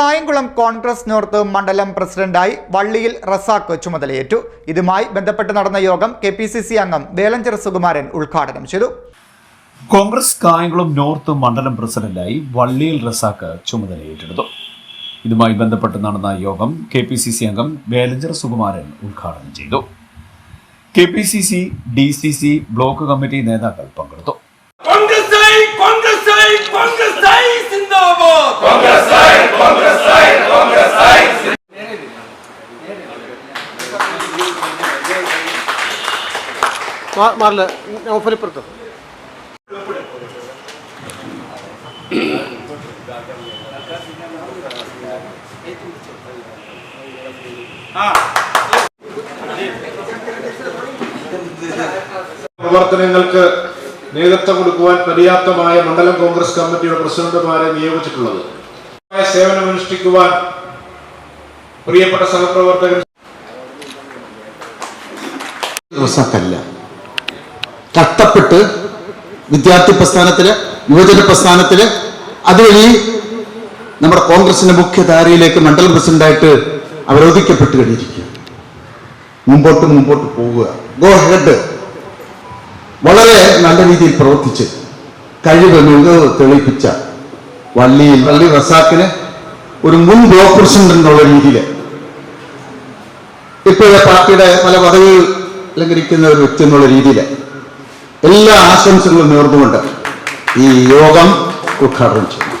Kayamkulam Congress north മണ്ഡലം പ്രസിഡന്റായി വള്ളിയിൽ റസാക്ക് ചുമതലയേറ്റു. ഇതുമായി ബന്ധപ്പെട്ട് നടന്ന യോഗം കെ പി സി സി അംഗം വേലഞ്ചിറ സുകുമാരൻ ഉദ്ഘാടനം ചെയ്തു. കോൺഗ്രസ് കായംകുളം നോർത്ത് മണ്ഡലം പ്രസിഡന്റായി വള്ളിയിൽ റസാക്ക് ചുമതലയേറ്റെടുത്തു. ഇതുമായി ബന്ധപ്പെട്ട് നടന്ന യോഗം കെ പി സി സി അംഗം വേലഞ്ചർ സുകുമാരൻ ഉദ്ഘാടനം ചെയ്തു. K P C C D C C block committee നേതാക്കൾ പങ്കെടുത്തു. മാറില്ല. ഓഫറിപ്പുറത്ത് പ്രവർത്തനങ്ങൾക്ക് നേതൃത്വം കൊടുക്കുവാൻ പര്യാപ്തമായ മണ്ഡലം കോൺഗ്രസ് കമ്മിറ്റിയുടെ പ്രസിഡന്റുമാരെ നിയോഗിച്ചിട്ടുള്ളത്. സേവനമനുഷ്ഠിക്കുവാൻ പ്രിയപ്പെട്ട സഹപ്രവർത്തകർ റസാക്കല്ല കഷ്ടപ്പെട്ട് വിദ്യാർത്ഥി പ്രസ്ഥാനത്തിൽ യുവജന പ്രസ്ഥാനത്തിൽ അതുവഴി നമ്മുടെ കോൺഗ്രസിന്റെ മുഖ്യധാരയിലേക്ക് മണ്ഡലം പ്രസിഡന്റായിട്ട് അവരോധിക്കപ്പെട്ട് കഴിഞ്ഞിരിക്കുക. മുമ്പോട്ട് മുമ്പോട്ട് പോവുക. ഗോ ഹെഡ് വളരെ നല്ല രീതിയിൽ പ്രവർത്തിച്ച് കഴിവ് മികവ് തെളിയിപ്പിച്ച വള്ളിയിൽ വള്ളി റസാക്കിന് ഒരു മുൻ ബ്ലോക്ക് പ്രസിഡന്റ് എന്നുള്ള രീതിയിൽ ഇപ്പോഴത്തെ പാർട്ടിയുടെ പല പദവികൾ അലങ്കരിക്കുന്ന ഒരു വ്യക്തി എന്നുള്ള രീതിയിൽ എല്ലാ ആശംസകളും നേർന്നുകൊണ്ട് ഈ യോഗം ഉദ്ഘാടനം ചെയ്തു.